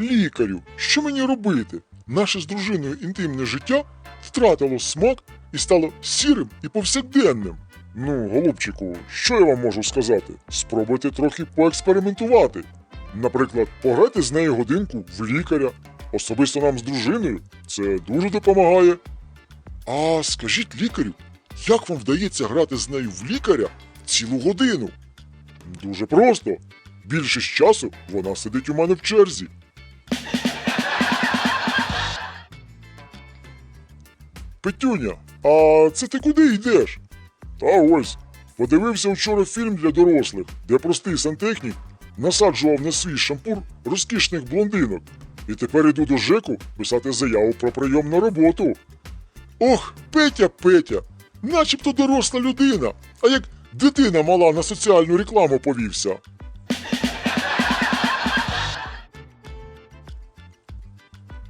Лікарю, що мені робити? Наше з дружиною інтимне життя втратило смак і стало сірим і повсякденним. Ну, голубчику, що я вам можу сказати? Спробуйте трохи поекспериментувати. Наприклад, пограти з нею годинку в лікаря. Особисто нам з дружиною це дуже допомагає. А скажіть лікарю, як вам вдається грати з нею в лікаря цілу годину? Дуже просто. Більшість часу вона сидить у мене в черзі. Петюня, а це ти куди йдеш? Та ось. Подивився вчора фільм для дорослих, де простий сантехнік насаджував на свій шампур розкішних блондинок. І тепер іду до ЖЕКу писати заяву про прийом на роботу. Ох, Петя, Петя, начебто доросла людина, а як дитина мала на соціальну рекламу повівся.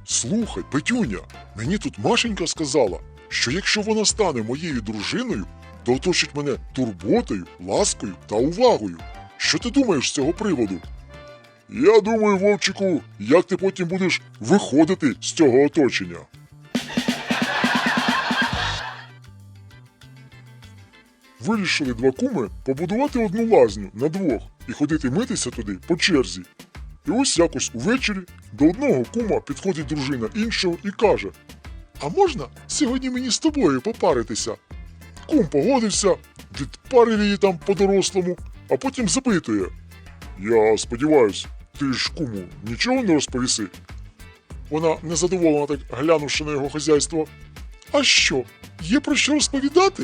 Слухай, Петюня, мені тут Машенька сказала, що якщо вона стане моєю дружиною, то оточить мене турботою, ласкою та увагою. Що ти думаєш з цього приводу? Я думаю, Вовчику, як ти потім будеш виходити з цього оточення. Вирішили два куми побудувати одну лазню на двох і ходити митися туди по черзі. І ось якось увечері до одного кума підходить дружина іншого і каже: А можна сьогодні мені з тобою попаритися? Кум погодився, відпарив її там по-дорослому, а потім запитує. Я сподіваюсь, ти ж куму нічого не розповіси? Вона незадоволена так глянувши на його хазяйство. А що, є про що розповідати?